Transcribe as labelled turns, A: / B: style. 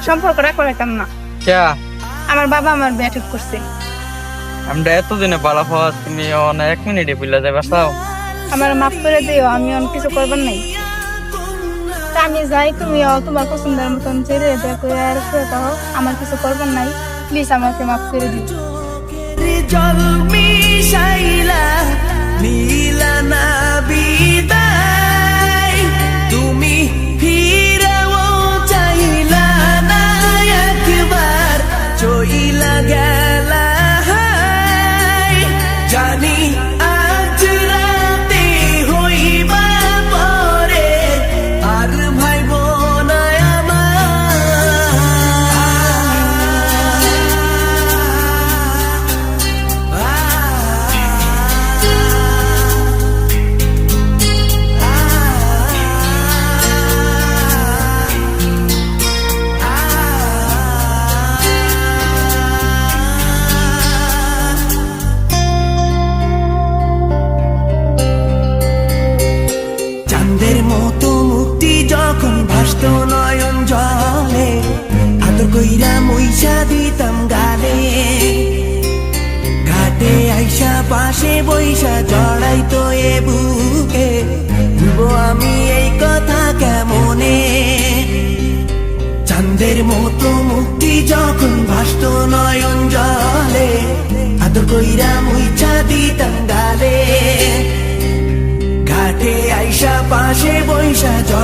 A: সম্পর্ক রাখতে পারতাম না।
B: ক্যা?
A: আমার বাবা আমার বিয়ে ঠিক করছে।
B: আমরা এতদিনে পালা পাওয়া তুমি অনেক এক মিনিটে পিলা যাবে চাও?
A: আমার মাফ করে দিও আমি অনেক কিছু করবার নাই। আমি যাই তুমি তোমার পছন্দের মতন ছেড়ে দেখো আর করে দাও আমার কিছু করবার নাই। প্লিজ আমাকে মাফ করে দিও।
C: জল মিশাইলা নীলা না বিদায়। কইরা মইসা দিতাম গালে। ঘাটে আইসা পাশে বইসা জড়াই তো এ বুকে। ভুলবো আমি এই কথা কেমনে? চাঁদের মতো মুক্তি যখন ভাসত নয়ন জলে, আদর কইরা মুইচা দিতাম গালে। ঘাটে আইসা পাশে বৈশা জড়াই